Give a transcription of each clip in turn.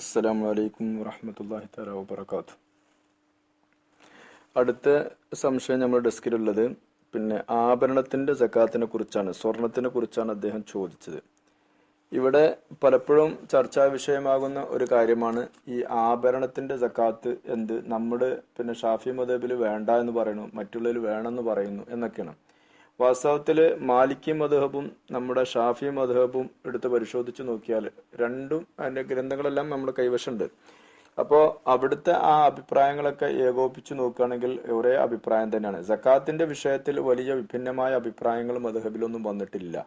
അസ്സലാമു വലൈക്കും വറഹമത്തല്ലാഹി തല വാത്തു അടുത്ത സംശയം നമ്മുടെ ഡെസ്കിലുള്ളത് പിന്നെ ആഭരണത്തിന്റെ ജക്കാത്തിനെ കുറിച്ചാണ് സ്വർണത്തിനെ കുറിച്ചാണ് അദ്ദേഹം ചോദിച്ചത്. ഇവിടെ പലപ്പോഴും ചർച്ചാ വിഷയമാകുന്ന ഒരു കാര്യമാണ് ഈ ആഭരണത്തിന്റെ ജക്കാത്ത് എന്ത് നമ്മുടെ പിന്നെ ഷാഫി മദബിൽ വേണ്ട എന്ന് പറയുന്നു മറ്റുള്ളതിൽ വേണമെന്ന് പറയുന്നു എന്നൊക്കെയാണ്. വാസ്തവത്തിൽ മാലിക്കി മധുഹബും നമ്മുടെ ഷാഫി മധുഹബും എടുത്ത് പരിശോധിച്ച് നോക്കിയാൽ രണ്ടും അതിന്റെ ഗ്രന്ഥങ്ങളെല്ലാം നമ്മുടെ കൈവശമുണ്ട്. അപ്പോൾ അവിടുത്തെ ആ അഭിപ്രായങ്ങളൊക്കെ ഏകോപിച്ച് നോക്കുകയാണെങ്കിൽ ഒരേ അഭിപ്രായം തന്നെയാണ്. സക്കാത്തിന്റെ വിഷയത്തിൽ വലിയ വിഭിന്നമായ അഭിപ്രായങ്ങൾ മധുഹബിലൊന്നും വന്നിട്ടില്ല.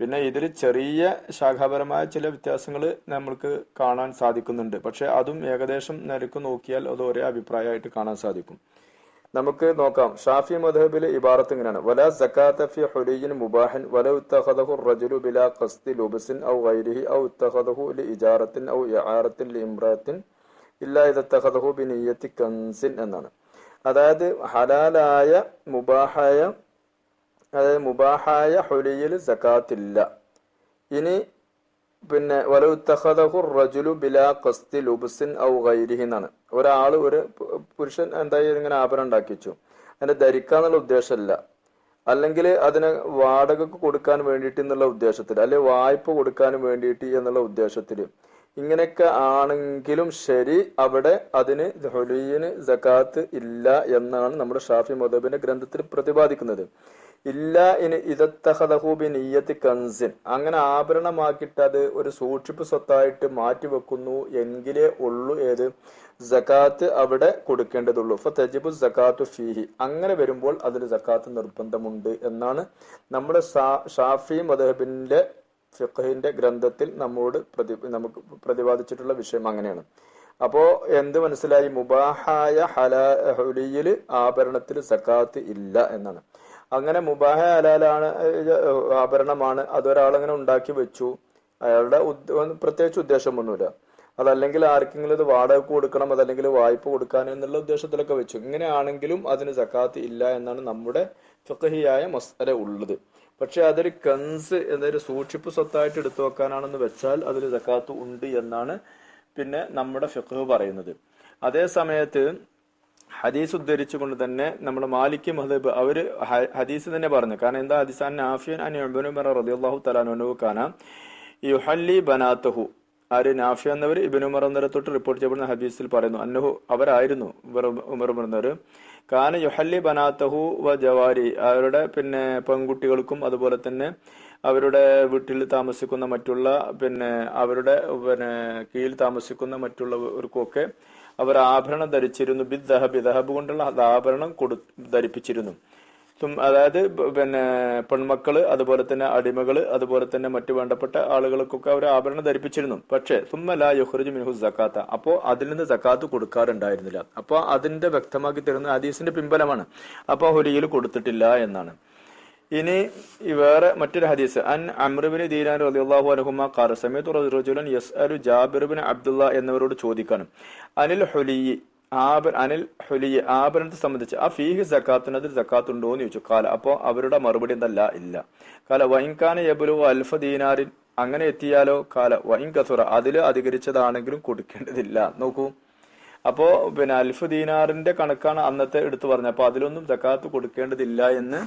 പിന്നെ ഇതിൽ ചെറിയ ശാഖാപരമായ ചില വ്യത്യാസങ്ങൾ നമ്മൾക്ക് കാണാൻ സാധിക്കുന്നുണ്ട്. പക്ഷെ അതും ഏകദേശം നിരക്ക് നോക്കിയാൽ അത് ഒരേ അഭിപ്രായമായിട്ട് കാണാൻ സാധിക്കും. നമുക്ക് നോക്കാം. ഷാഫി മധബിലെ ഇബാറത്ത് ഇങ്ങനെയാണ്. വല സക്കാത്തഫി ഹുലിയിൻ മുബാഹൻ വല ഉത്തഹദഹു റജുലു ബില ഖസ്തി ലുബസിൻ ഔ ഗൈരിഹി ഔ ഉത്തഹദഹു ലി ഇജാറത്തിൻ ഔ ഇആറത്തിൻ ലി ഇംറാത്തിൻ ഇല്ലാ ഇദ ഉത്തഖദഹു ബി നിയ്യത്തി കൻസിൻ എന്നാണ്. അതായത് ഹലാലായ മുബാഹായ അതായത് മുബാഹായ ഹുലിയിൽ സക്കാത്തില്ല ഇനി പിന്നെ വലഉത്തഖദഹു റജുലു ബിലാ ഖസ്തി ലുബ്സിൻ ഔ ഗൈരിഹി എന്നാണ്. ഒരാൾ ഒരു പുരുഷൻ എന്തായാലും ഇങ്ങനെ ആഭരണം ഉണ്ടാക്കിച്ചു അതിനെ ധരിക്കാന്നുള്ള ഉദ്ദേശമല്ല. അല്ലെങ്കിൽ അതിനെ വാടകക്ക് കൊടുക്കാൻ വേണ്ടിയിട്ട് എന്നുള്ള ഉദ്ദേശത്തിൽ അല്ലെ വായ്പ കൊടുക്കാൻ വേണ്ടിയിട്ട് എന്നുള്ള ഉദ്ദേശത്തിൽ. ഇങ്ങനെയൊക്കെ ആണെങ്കിലും ശരി അവിടെ അതിന് ഹൊലീന് ജക്കാത്ത് ഇല്ല എന്നാണ് നമ്മുടെ ഷാഫി മൊദബിന്റെ ഗ്രന്ഥത്തിൽ പ്രതിപാദിക്കുന്നത്. ഇല്ല ഇനി ഇതത്തഹദഹൂബി നീയത്തി കൻസിൻ. അങ്ങനെ ആഭരണമാക്കിയിട്ട് അത് ഒരു സൂക്ഷിപ്പ് സ്വത്തായിട്ട് മാറ്റിവെക്കുന്നു എങ്കിലേ ഉള്ളൂ ഏത്? ജക്കാത്ത് അവിടെ കൊടുക്കേണ്ടതുള്ളൂ. ഫ തജിബു ഫീഹി. അങ്ങനെ വരുമ്പോൾ അതിന് ജക്കാത്ത് നിർബന്ധമുണ്ട് എന്നാണ് നമ്മുടെ ഷാഫി മദഹബിന്റെ ഫിഖഹിന്റെ ഗ്രന്ഥത്തിൽ നമ്മോട് പ്രതി നമുക്ക് പ്രതിപാദിച്ചിട്ടുള്ള വിഷയം അങ്ങനെയാണ്. അപ്പോ എന്ത് മനസ്സിലായി? മുബാഹായ ഹലാ ഹുലിയിൽ ആഭരണത്തിൽ സക്കാത്ത് ഇല്ല എന്നാണ്. അങ്ങനെ മുബാഹ ഹലാലാണ് ആഭരണമാണ്. അതൊരാൾ അങ്ങനെ ഉണ്ടാക്കി വെച്ചു. അയാളുടെ പ്രത്യേകിച്ച് ഉദ്ദേശമൊന്നുമില്ല. അതല്ലെങ്കിൽ ആർക്കെങ്കിലും ഇത് വാടക കൊടുക്കണം അതല്ലെങ്കിൽ വായ്പ കൊടുക്കാൻ എന്നുള്ള ഉദ്ദേശത്തിലൊക്കെ വെച്ചു. ഇങ്ങനെയാണെങ്കിലും അതിന് സക്കാത്ത് ഇല്ല എന്നാണ് നമ്മുടെ ഫിഖഹിയായ മസ്തര ഉള്ളത്. പക്ഷെ അതൊരു കൻസ് എന്നൊരു സൂക്ഷിപ്പ് സ്വത്തായിട്ട് എടുത്തു വെക്കാനാണെന്ന് വെച്ചാൽ അതിൽ സക്കാത്ത് ഉണ്ട് എന്നാണ് പിന്നെ നമ്മുടെ ഫിഖ് പറയുന്നത്. അതേ സമയത്ത് ഹദീസ് ഉദ്ധരിച്ചുകൊണ്ട് തന്നെ നമ്മുടെ മാലിക് മഹദബ് അവർ ഹദീസ് തന്നെ പറഞ്ഞു. കാരണം എന്താ? ഹദീസ് ആഫിയൻ തആല അൻഹു കാന യുഹല്ലി ബനാത്തഹു. ആര് നാഫി എന്നവർ ഇബ്നു ഉമർ എന്നവരെ തൊട്ട് റിപ്പോർട്ട് ചെയ്യപ്പെടുന്ന ഹദീസിൽ പറയുന്നു. അന്നഹു അവരായിരുന്നു ഉമർ എന്നവർ. കാന യുഹല്ലി ബനാത്തഹു വ ജവാരി. അവരുടെ പിന്നെ പെൺകുട്ടികൾക്കും അതുപോലെ തന്നെ അവരുടെ വീട്ടിൽ താമസിക്കുന്ന മറ്റുള്ള പിന്നെ അവരുടെ പിന്നെ കീഴിൽ താമസിക്കുന്ന മറ്റുള്ളവർക്കൊക്കെ അവർ ആഭരണം ധരിച്ചിരുന്നു. ബി ദഹബ് ദഹബ് കൊണ്ടുള്ള ആഭരണം കൊടു ധരിപ്പിച്ചിരുന്നു. അതായത് പിന്നെ പെൺമക്കൾ അതുപോലെ തന്നെ അടിമകൾ അതുപോലെ തന്നെ മറ്റു വേണ്ടപ്പെട്ട ആളുകൾക്കൊക്കെ അവർ ആഭരണം ധരിപ്പിച്ചിരുന്നു. പക്ഷേ സുമ്മല യുഹ്റുജ് മിൻഹു സക്കാത്ത അപ്പോ അതിൽ നിന്ന് സക്കാത്ത് കൊടുക്കാറുണ്ടായിരുന്നില്ല. അപ്പോ അതിന്റെ വ്യക്തമാക്കി തരുന്ന ഹദീസിന്റെ പിൻബലമാണ്. അപ്പൊ ഹുലിയിൽ കൊടുത്തിട്ടില്ല എന്നാണ്. ഇനി വേറെ മറ്റൊരു ഹദീസ്. അൻ അമ്രുബിന് ദീനാൻ റളിയല്ലാഹു അനഹുമാ കാർ സമയത്ത് റജുലൻ യസ്അലു ജാബിർ ജാബിർബിൻ അബ്ദുള്ള എന്നിവരോട് ചോദിക്കണം. അനിൽ ഹുലിയി ആബർ അനിൽ ഹുലിയ ആഭരണത്തെ സംബന്ധിച്ച് ആ ഫീഹ് സക്കാത്തിന് അതിൽ സക്കാത്ത് ഉണ്ടോ എന്ന് ചോദിച്ചു. കാല അപ്പോ അവരുടെ മറുപടി എന്തല്ല? ഇല്ല. കാല വൈൻകാന യബുലു അൽഫ ദീനാറിൻ അങ്ങനെ എത്തിയാലോ? കാല വൈൻ കസുറ അതിൽ അധികരിച്ചതാണെങ്കിലും കൊടുക്കേണ്ടതില്ല. നോക്കൂ. അപ്പോ പിന്നെ അൽഫ് ദീനാറിന്റെ കണക്കാണ് അന്നത്തെ എടുത്തു പറഞ്ഞത്. അപ്പൊ അതിലൊന്നും സക്കാത്ത് കൊടുക്കേണ്ടതില്ല എന്ന്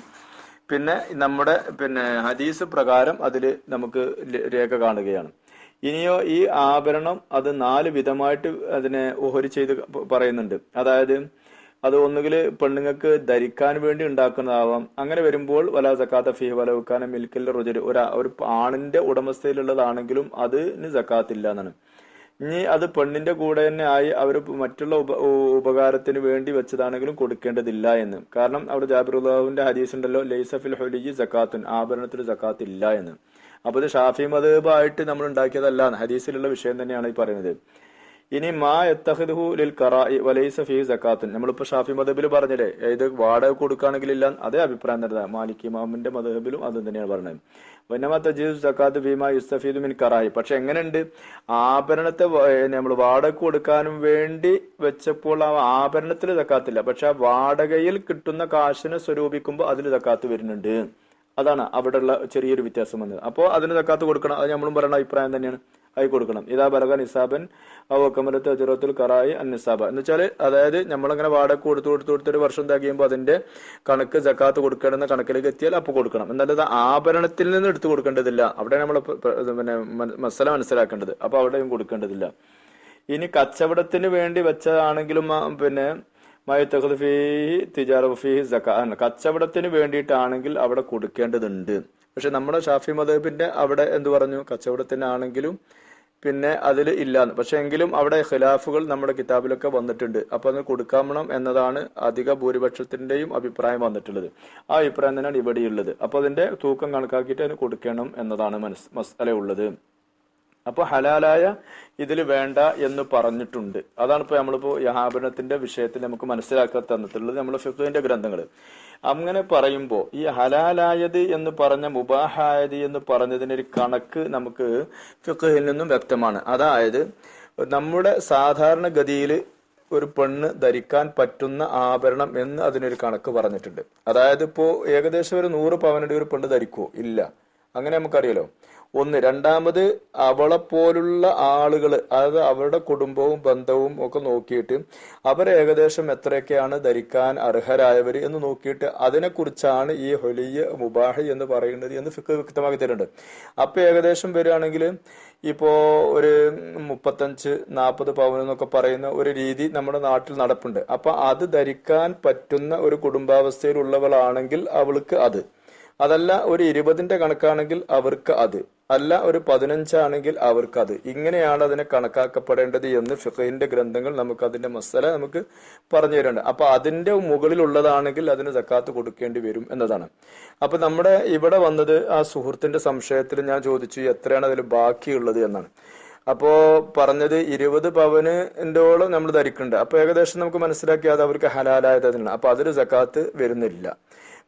പിന്നെ നമ്മുടെ പിന്നെ ഹദീസ് പ്രകാരം അതിൽ നമുക്ക് രേഖ കാണുകയാണ്. ഇനിയോ ഈ ആഭരണം അത് നാല് വിധമായിട്ട് അതിനെ ഓഹരി ചെയ്ത് പറയുന്നുണ്ട്. അതായത് അത് ഒന്നുകിൽ പെണ്ണുങ്ങൾക്ക് ധരിക്കാൻ വേണ്ടി ഉണ്ടാക്കുന്നതാവാം. അങ്ങനെ വരുമ്പോൾ വല സക്കാത്ത ഫീ വല മിൽക്കൽ റുജര് ഒരു ഒരു ആണിന്റെ ഉടമസ്ഥയിലുള്ളതാണെങ്കിലും അതിന് സക്കാത്തില്ല എന്നാണ്. ഇനി അത് പെണ്ണിന്റെ കൂടെ തന്നെ ആയി അവർ മറ്റുള്ള ഉപ ഉപകാരത്തിന് വേണ്ടി വെച്ചതാണെങ്കിലും കൊടുക്കേണ്ടതില്ല എന്ന്. കാരണം അവിടെ ജാബിറുല്ലാഹുവിന്റെ ഹദീസ് ഉണ്ടല്ലോ ലൈസഫിൽ ഹൊലിജി ജക്കാത്തുൻ ആഭരണത്തിൽ ജക്കാത്ത് ഇല്ല എന്ന്. അപ്പൊ ഇത് ഷാഫി മതബായിട്ട് നമ്മൾ ഉണ്ടാക്കിയതല്ല ഹദീസിലുള്ള വിഷയം തന്നെയാണ് ഈ പറയുന്നത്. ഇനി മാ എത്തഹദുഹു ലിൽ കറായി വലൈസ ഫീ സക്കാത്തുൻ നമ്മളിപ്പോ ഷാഫി മദബിൽ പറഞ്ഞില്ലേ ഇത് വാടക കൊടുക്കുകയാണെങ്കിൽ ഇല്ല അതേ അഭിപ്രായം തന്നെ മാലിക് ഇമാമിന്റെ മദബിലും അത് തന്നെയാണ് പറഞ്ഞത്. വന്നമ തജീസ് സക്കാത്ത് ഭീമ യുസ്തഫീദ് മിൻ കറായി പക്ഷെ എങ്ങനെയുണ്ട്? ആഭരണത്തെ നമ്മൾ വാടക കൊടുക്കാനും വേണ്ടി വെച്ചപ്പോൾ ആ ആഭരണത്തിൽ തക്കാത്തില്ല പക്ഷെ ആ വാടകയിൽ കിട്ടുന്ന കാശിനെ സ്വരൂപിക്കുമ്പോൾ അതിൽ തക്കാത്ത് വരുന്നുണ്ട്. അതാണ് അവിടെയുള്ള ചെറിയൊരു വ്യത്യാസം വന്നത്. അപ്പോൾ അതിന് തക്കാത്ത് കൊടുക്കണം. അത് നമ്മളും പറയുന്ന അഭിപ്രായം തന്നെയാണ്. ആയി കൊടുക്കണം ഇതാ ബലക നിസാബൻ അവക്കമലത്ത് അജുറത്തുൽ കറായി അൻ നിസാബ എന്ന് വെച്ചാൽ അതായത് നമ്മളങ്ങനെ വാടക കൊടുത്തു കൊടുത്തു കൊടുത്തൊരു വർഷം തകയുമ്പോൾ അതിന്റെ കണക്ക് ജക്കാത്ത് കൊടുക്കണമെന്ന കണക്കിലേക്ക് എത്തിയാൽ അപ്പോൾ കൊടുക്കണം. എന്നല്ലാതെ ആഭരണത്തിൽ നിന്ന് എടുത്തു കൊടുക്കേണ്ടതില്ല. അവിടെ നമ്മൾ പിന്നെ മസല മനസ്സിലാക്കേണ്ടത്. അപ്പൊ അവിടെയും കൊടുക്കേണ്ടതില്ല. ഇനി കച്ചവടത്തിന് വേണ്ടി വെച്ചതാണെങ്കിലും പിന്നെ. കച്ചവടത്തിന് വേണ്ടിയിട്ടാണെങ്കിൽ അവിടെ കൊടുക്കേണ്ടതുണ്ട്. പക്ഷെ നമ്മുടെ ഷാഫി മദബിന്റെ അവിടെ എന്ത് പറഞ്ഞു? കച്ചവടത്തിനാണെങ്കിലും പിന്നെ അതിൽ ഇല്ലാന്ന്. പക്ഷെ എങ്കിലും അവിടെ ഖിലാഫുകൾ നമ്മുടെ കിതാബിലൊക്കെ വന്നിട്ടുണ്ട്. അപ്പൊ അത് കൊടുക്കാമണം എന്നതാണ് അധിക ഭൂരിപക്ഷത്തിന്റെയും അഭിപ്രായം വന്നിട്ടുള്ളത്. ആ അഭിപ്രായം തന്നെയാണ് ഇവിടെയുള്ളത്. അപ്പൊ അതിന്റെ തൂക്കം കണക്കാക്കിയിട്ട് അതിന് കൊടുക്കണം എന്നതാണ് മനസ് മസാല ഉള്ളത് അപ്പൊ ഹലാലായ ഇതിൽ വേണ്ട എന്ന് പറഞ്ഞിട്ടുണ്ട്. അതാണ് ഇപ്പൊ നമ്മളിപ്പോ യഹാബനത്തിന്റെ വിഷയത്തിൽ നമുക്ക് മനസ്സിലാക്കാൻ തന്നിട്ടുള്ളത്. നമ്മൾ ഫിഖുവിന്റെ ഗ്രന്ഥങ്ങൾ അങ്ങനെ പറയുമ്പോൾ ഈ ഹലാലായത് എന്ന് പറഞ്ഞ മുബാഹായത് എന്ന് പറഞ്ഞതിന് ഒരു കണക്ക് നമുക്ക് ഫിഖഹിൽ നിന്നും വ്യക്തമാണ്. അതായത് നമ്മുടെ സാധാരണ ഗതിയിൽ ഒരു പെണ്ണ് ധരിക്കാൻ പറ്റുന്ന ആഭരണം എന്ന് അതിനൊരു കണക്ക് പറഞ്ഞിട്ടുണ്ട്. അതായത് ഇപ്പോ ഏകദേശം ഒരു നൂറ് പവനുടെ ഒരു പെണ്ണ് ധരിക്കുവോ? ഇല്ല. അങ്ങനെ നമുക്കറിയാലോ. ഒന്ന്. രണ്ടാമത് അവളെ പോലുള്ള ആളുകൾ അതായത് അവരുടെ കുടുംബവും ബന്ധവും ഒക്കെ നോക്കിയിട്ട് അവർ ഏകദേശം എത്രയൊക്കെയാണ് ധരിക്കാൻ അർഹരായവർ എന്ന് നോക്കിയിട്ട് അതിനെക്കുറിച്ചാണ് ഈ ഹൊലിയ മുബാഹി എന്ന് പറയുന്നത് എന്ന് ഫിക്ക് വ്യക്തമാക്കി തരുന്നുണ്ട്. അപ്പൊ ഏകദേശം വരികയാണെങ്കിൽ ഇപ്പോ ഒരു മുപ്പത്തഞ്ച് നാൽപ്പത് പവൻ എന്നൊക്കെ പറയുന്ന ഒരു രീതി നമ്മുടെ നാട്ടിൽ നടപ്പുണ്ട്. അപ്പൊ അത് ധരിക്കാൻ പറ്റുന്ന ഒരു കുടുംബാവസ്ഥയിലുള്ളവളാണെങ്കിൽ അവൾക്ക് അത്. അതല്ല ഒരു ഇരുപതിന്റെ കണക്കാണെങ്കിൽ അവർക്ക് അത്. അല്ല ഒരു പതിനഞ്ചാണെങ്കിൽ അവർക്ക് അത് ഇങ്ങനെയാണ് അതിനെ കണക്കാക്കപ്പെടേണ്ടത് എന്ന് ഫിഖഹിന്റെ ഗ്രന്ഥങ്ങൾ നമുക്ക് അതിന്റെ മസല നമുക്ക് പറഞ്ഞു തരുന്നുണ്ട് അപ്പൊ അതിന്റെ മുകളിലുള്ളതാണെങ്കിൽ അതിന് സക്കാത്ത് കൊടുക്കേണ്ടി വരും എന്നതാണ്. അപ്പൊ നമ്മുടെ ഇവിടെ വന്നത് ആ സുഹൃത്തിന്റെ സംശയത്തിൽ ഞാൻ ചോദിച്ചു എത്രയാണ് അതിൽ ബാക്കിയുള്ളത് എന്നാണ്. അപ്പോ പറഞ്ഞത് ഇരുപത് പവനിന്റോളം നമ്മൾ ധരിക്കുന്നുണ്ട്. അപ്പൊ ഏകദേശം നമുക്ക് മനസ്സിലാക്കി അത് അവർക്ക് ഹലാലായത് അതിനാണ്. അപ്പൊ അതൊരു സക്കാത്ത് വരുന്നില്ല.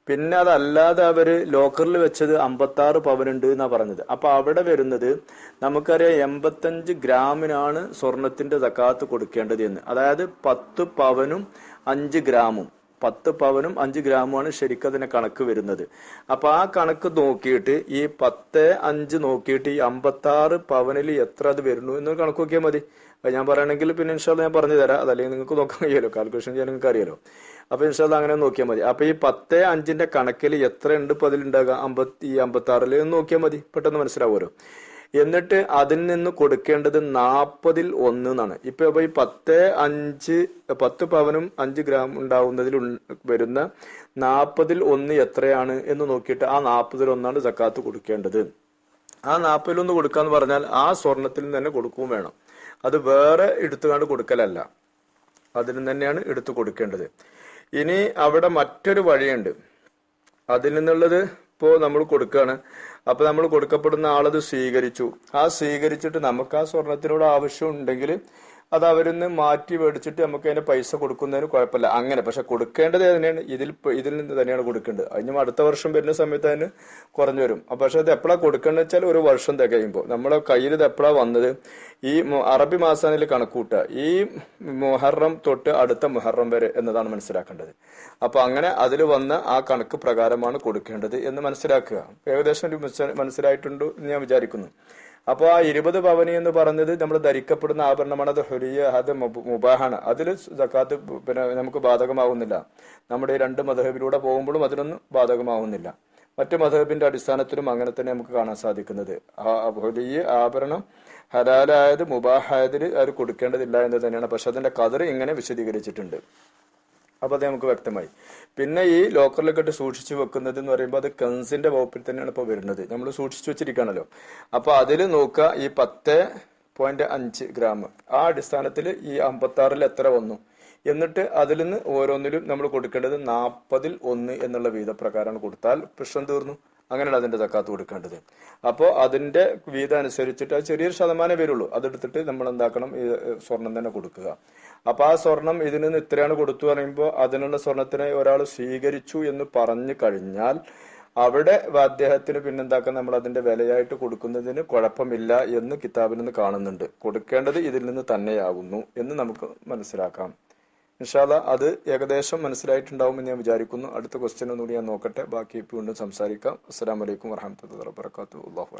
പിന്നെ അതല്ലാതെ അവർ ലോക്കറിൽ വെച്ചത് അമ്പത്തി ആറ് പവനുണ്ട് എന്നാ പറഞ്ഞത്. അപ്പൊ അവിടെ വരുന്നത് നമുക്കറിയാം എൺപത്തഞ്ച് ഗ്രാമിനാണ് സ്വർണത്തിന്റെ സക്കാത്ത് കൊടുക്കേണ്ടത് എന്ന്. അതായത് പത്ത് പവനും അഞ്ച് ഗ്രാമും. പത്ത് പവനും അഞ്ച് ഗ്രാമുമാണ് ശരിക്കും അതിന് കണക്ക് വരുന്നത്. അപ്പൊ ആ കണക്ക് നോക്കിയിട്ട് ഈ പത്ത് അഞ്ച് നോക്കിയിട്ട് ഈ അമ്പത്തി ആറ് പവനിൽ എത്ര അത് വരുന്നു എന്ന് കണക്ക് നോക്കിയാൽ മതി. ഞാൻ പറയണമെങ്കിൽ പിന്നെ ഇൻഷാൽ ഞാൻ പറഞ്ഞു തരാം. അതല്ലെങ്കിൽ നിങ്ങൾക്ക് നോക്കാൻ കഴിയുമല്ലോ. കാൽക്കുലേഷൻ ചെയ്യാൻ നിങ്ങൾക്ക് അറിയാലോ. അപ്പൊ ഇൻഷാൽ അങ്ങനെ നോക്കിയാൽ മതി. അപ്പൊ ഈ പത്ത് അഞ്ചിന്റെ കണക്കിൽ എത്ര ഉണ്ട് ഇപ്പൊ അതിലുണ്ടാകുക അമ്പത്തി അമ്പത്തി ആറിൽ നോക്കിയാൽ മതി. പെട്ടെന്ന് മനസ്സിലാവുമല്ലോ. എന്നിട്ട് അതിൽ നിന്ന് കൊടുക്കേണ്ടത് നാൽപ്പതിൽ ഒന്ന് എന്നാണ്. ഇപ്പൊ ഈ പത്ത് അഞ്ച് പത്ത് പവനും അഞ്ച് ഗ്രാം ഉണ്ടാവുന്നതിൽ വരുന്ന നാൽപ്പതിൽ ഒന്ന് എത്രയാണ് എന്ന് നോക്കിയിട്ട് ആ നാൽപ്പതിൽ ഒന്നാണ് സക്കാത്ത് കൊടുക്കേണ്ടത്. ആ നാൽപ്പതിൽ ഒന്ന് കൊടുക്കാന്ന് പറഞ്ഞാൽ ആ സ്വർണത്തിൽ തന്നെ കൊടുക്കുകയും വേണം. അത് വേറെ എടുത്തുകൊണ്ട് കൊടുക്കലല്ല. അതിന് തന്നെയാണ് എടുത്തു കൊടുക്കേണ്ടത്. ഇനി അവിടെ മറ്റൊരു വഴിയുണ്ട്. അതിൽ നിന്നുള്ളത് ഇപ്പോ നമ്മൾ കൊടുക്കുകയാണ് അപ്പൊ നമ്മൾ കൊടുക്കപ്പെടുന്ന ആളത് സ്വീകരിച്ചു. ആ സ്വീകരിച്ചിട്ട് നമുക്ക് ആ സ്വർണത്തിനോട് ആവശ്യം ഉണ്ടെങ്കിൽ അത് അവരിൽ നിന്ന് മാറ്റി മേടിച്ചിട്ട് നമുക്ക് അതിന്റെ പൈസ കൊടുക്കുന്നതിന് കുഴപ്പമില്ല. അങ്ങനെ. പക്ഷെ കൊടുക്കേണ്ടത് തന്നെയാണ് ഇതിൽ ഇതിൽ നിന്ന് തന്നെയാണ് കൊടുക്കേണ്ടത്. അതിന് അടുത്ത വർഷം വരുന്ന സമയത്ത് അതിന് കുറഞ്ഞു വരും. അപ്പൊ പക്ഷെ അത് എപ്പോഴാണ് കൊടുക്കേണ്ടത് വെച്ചാൽ ഒരു വർഷം തികയുമ്പോൾ നമ്മളെ കയ്യിൽ ഇത് എപ്പോഴാണ് വന്നത്? ഈ അറബി മാസാനിൽ കണക്കൂട്ടുക ഈ മുഹറം തൊട്ട് അടുത്ത മുഹറം വരെ എന്നതാണ് മനസ്സിലാക്കേണ്ടത്. അപ്പൊ അങ്ങനെ അതിൽ വന്ന ആ കണക്ക് പ്രകാരമാണ് കൊടുക്കേണ്ടത് എന്ന് മനസ്സിലാക്കുക. ഏകദേശം ഒരു മനസ്സി- മനസ്സിലായിട്ടുണ്ട് എന്ന് ഞാൻ വിചാരിക്കുന്നു. അപ്പോൾ ആ ഇരുപത് പവനി എന്ന് പറഞ്ഞത് നമ്മൾ ധരിക്കപ്പെടുന്ന ആഭരണമാണ്. അത് ഹുരിയ അത് മുബാഹാണ്. അതിൽ സക്കാത്ത് പിന്നെ നമുക്ക് ബാധകമാവുന്നില്ല. നമ്മുടെ രണ്ട് മധുഹബിലൂടെ പോകുമ്പോഴും അതിനൊന്നും ബാധകമാവുന്നില്ല. മറ്റു മധബിന്റെ അടിസ്ഥാനത്തിലും അങ്ങനെ തന്നെ നമുക്ക് കാണാൻ സാധിക്കുന്നത്. ആ ഹുലിയ ആഭരണം ഹലാലായത് മുബാഹായതിൽ അവർ കൊടുക്കേണ്ടതില്ല എന്ന് തന്നെയാണ്. പക്ഷെ അതിന്റെ കതർ ഇങ്ങനെ വിശദീകരിച്ചിട്ടുണ്ട്. അപ്പൊ അത് നമുക്ക് വ്യക്തമായി. പിന്നെ ഈ ലോക്കറിലൊക്കെ ഇട്ട് സൂക്ഷിച്ചു വെക്കുന്നത് എന്ന് പറയുമ്പോൾ അത് കൺസിന്റെ വകുപ്പിൽ തന്നെയാണ് ഇപ്പൊ വരുന്നത്. നമ്മൾ സൂക്ഷിച്ചു വെച്ചിരിക്കുകയാണല്ലോ. അപ്പൊ അതിൽ നോക്കുക ഈ പത്ത് പോയിന്റ് അഞ്ച് ഗ്രാം. ആ അടിസ്ഥാനത്തിൽ ഈ അമ്പത്തി ആറിൽ എത്ര വന്നു? എന്നിട്ട് അതിൽ നിന്ന് ഓരോന്നിലും നമ്മൾ കൊടുക്കേണ്ടത് നാൽപ്പതിൽ ഒന്ന് എന്നുള്ള വീതപ്രകാരമാണ് കൊടുത്താൽ പ്രശ്നം തീർന്നു. അങ്ങനെയാണ് അതിന്റെ തക്കാത്ത് കൊടുക്കേണ്ടത്. അപ്പോൾ അതിന്റെ വീതം അനുസരിച്ചിട്ട് അത് ചെറിയൊരു ശതമാനം വരുള്ളൂ. അതെടുത്തിട്ട് നമ്മൾ എന്താക്കണം? ഈ സ്വർണം തന്നെ കൊടുക്കുക. അപ്പൊ ആ സ്വർണം ഇതിൽ നിന്ന് ഇത്രയാണ് കൊടുത്തു പറയുമ്പോൾ അതിനുള്ള സ്വർണത്തിനെ ഒരാൾ സ്വീകരിച്ചു എന്ന് പറഞ്ഞു കഴിഞ്ഞാൽ അവിടെ അദ്ദേഹത്തിന് പിന്നെന്താക്കാൻ നമ്മൾ അതിന്റെ വിലയായിട്ട് കൊടുക്കുന്നതിന് കുഴപ്പമില്ല എന്ന് കിതാബിൽ നിന്ന് കാണുന്നുണ്ട്. കൊടുക്കേണ്ടത് ഇതിൽ നിന്ന് തന്നെയാകുന്നു എന്ന് നമുക്ക് മനസ്സിലാക്കാം. ഇൻഷാല്ല അത് ഏകദേശം മനസ്സിലായിട്ടുണ്ടാവുമെന്ന് ഞാൻ വിചാരിക്കുന്നു. അടുത്ത ക്വസ്റ്റ്യൻ ഒന്നുകൂടി ഞാൻ നോക്കട്ടെ. ബാക്കി വീണ്ടും സംസാരിക്കാം. അസ്സാം വലൈക്കും വറഹമത്തല്ലാ വാബർക്കാത്തു അള്ളാഹു